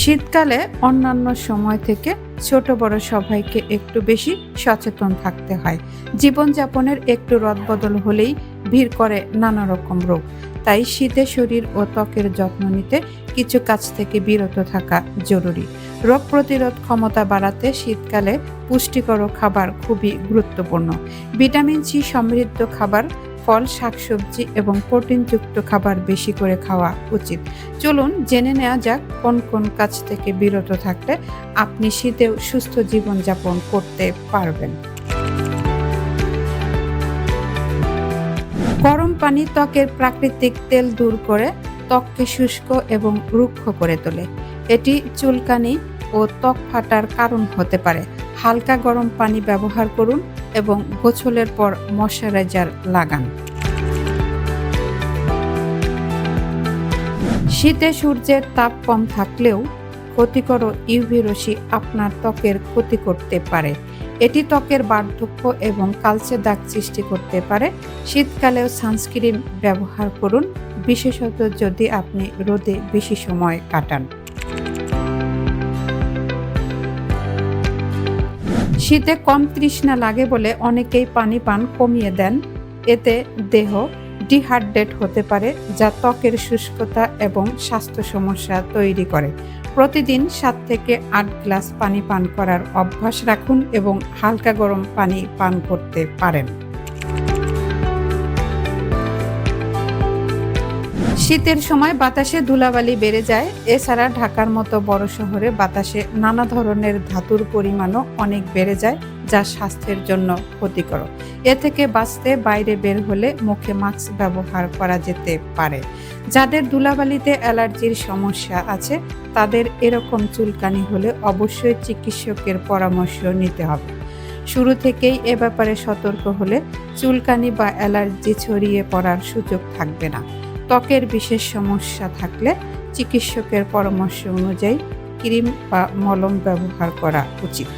শীতকালে অন্যান্য সময় থেকে ছোট বড় সবাইকে একটু বেশি সচেতন থাকতে হয়। জীবনযাপনের একটু রদবদল হলেই ভিড় করে নানা রকম রোগ। তাই শীতে শরীর ও ত্বকের যত্ন নিতে কিছু কাজ থেকে বিরত থাকা জরুরি। রোগ প্রতিরোধ ক্ষমতা বাড়াতে শীতকালে পুষ্টিকর খাবার খুবই গুরুত্বপূর্ণ। ভিটামিন সি সমৃদ্ধ খাবার ফল, শাকসবজি এবং প্রোটিনযুক্ত খাবার বেশি করে খাওয়া উচিত। চলুন জেনে নেওয়া যাক কোন কোন কাজ থেকে বিরত থাকলে আপনি শীতেও সুস্থ জীবনযাপন করতে পারবেন। গরম পানি ত্বকের প্রাকৃতিক তেল দূর করে ত্বককে শুষ্ক এবং রুক্ষ করে তোলে। এটি চুলকানি ও ত্বক ফাটার কারণ হতে পারে। হালকা গরম পানি ব্যবহার করুন এবং গোছলের পর ময়শ্চারাইজার লাগান। শীতে সূর্যের তাপ কম থাকলেও ক্ষতিকর ইউভি রশ্মি আপনার ত্বকের ক্ষতি করতে পারে। এটি ত্বকের বার্ধক্য এবং কালচে দাগ সৃষ্টি করতে পারে। শীতকালেও সানস্ক্রিন ব্যবহার করুন, বিশেষত যদি আপনি রোদে বেশি সময় কাটান। শীতে কম তৃষ্ণা লাগে বলে অনেকেই পানি পান কমিয়ে দেন। এতে দেহ ডিহাইড্রেট হতে পারে, যা ত্বকের শুষ্কতা এবং স্বাস্থ্য সমস্যা তৈরি করে। প্রতিদিন সাত থেকে আট গ্লাস পানি পান করার অভ্যাস রাখুন এবং হালকা গরম পানি পান করতে পারেন। শীতের সময় বাতাসে ধুলাবালি বেড়ে যায়। এছাড়া ঢাকার মতো বড় শহরে বাতাসে নানা ধরনের ধাতুর পরিমাণও অনেক বেড়ে যায়, যা স্বাস্থ্যের জন্য ক্ষতিকর। এ থেকে বাঁচতে, বাইরে বের হলে মুখে মাস্ক ব্যবহার করা যেতে পারে। যাদের ধুলাবালিতে অ্যালার্জির সমস্যা আছে, তাদের এরকম চুলকানি হলে অবশ্যই চিকিৎসকের পরামর্শ নিতে হবে। শুরু থেকেই এ ব্যাপারে সতর্ক হলে চুলকানি বা অ্যালার্জি ছড়িয়ে পড়ার সুযোগ থাকবে না। ত্বকের বিশেষ সমস্যা থাকলে চিকিৎসকের পরামর্শ অনুযায়ী ক্রিম বা মলম ব্যবহার করা উচিত।